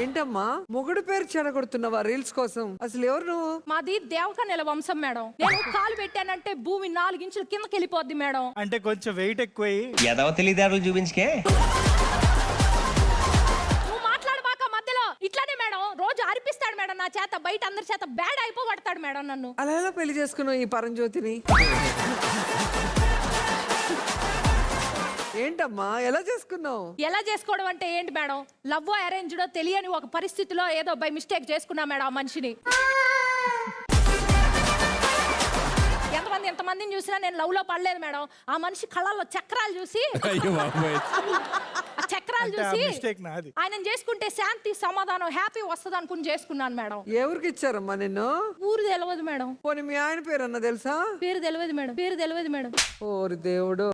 ఏంటమ్మా? మొగుడు పేరు చెడగొడుతున్నావా రీల్స్ కోసం? అసలు ఎవరు నువ్వు? మాది దేవక నెల వంశం మేడం. నేను కాలు పెట్టానంటే భూమి నాలుగించులు కిందకి వెళ్ళిపోద్ది మేడం. అంటే కొంచెం వెయిట్ ఎక్కువై. ఎదవ తెలివితేటలు చూపించుకే? నువ్వు మాట్లాడబాక మధ్యలో. ఇట్లానే మేడం. రోజు అరిపిస్తాడు మేడం నా చేత. బయట అందరి చేత బ్యాడ్ అయిపోగొడతాడు మేడం నన్ను. అలా ఎలా పెళ్ళి చేసుకున్నావు ఈ పరంజ్యోతిని? ఏంటమ్మా? ఎలా చేసుకున్నావు? ఎలా చేసుకోవడం అంటే ఏంటి మేడం? లవ్ అరేంజ్డో తెలియని ఒక పరిస్థితిలో ఏదో బై మిస్టేక్ చేసుకున్నా మేడం ఆ మనిషిని. ఎంతమంది ఎంతమందిని చూసినా నేను లవ్లో పడలేదు మేడం. ఆ మనిషి కళ్ళల్లో చక్రాలు చూసి ఆ చక్రాలు అంటే ఆ చూసి mistake నాది. ఆయన చేసుకుంటే శాంతి సమాధానం హ్యాపీ వస్తుంది అనుకుని చేసుకున్నాను మేడం. ఏ ఊరికి ఇచ్చారమ్మా నిన్ను? ఊరు తెలియదు మేడం. పోనీ మీ ఆయన పేరు అన్న తెలుసా? పేరు తెలియదు మేడం. పేరు తెలియదు మేడం. ఓరి దేవుడు.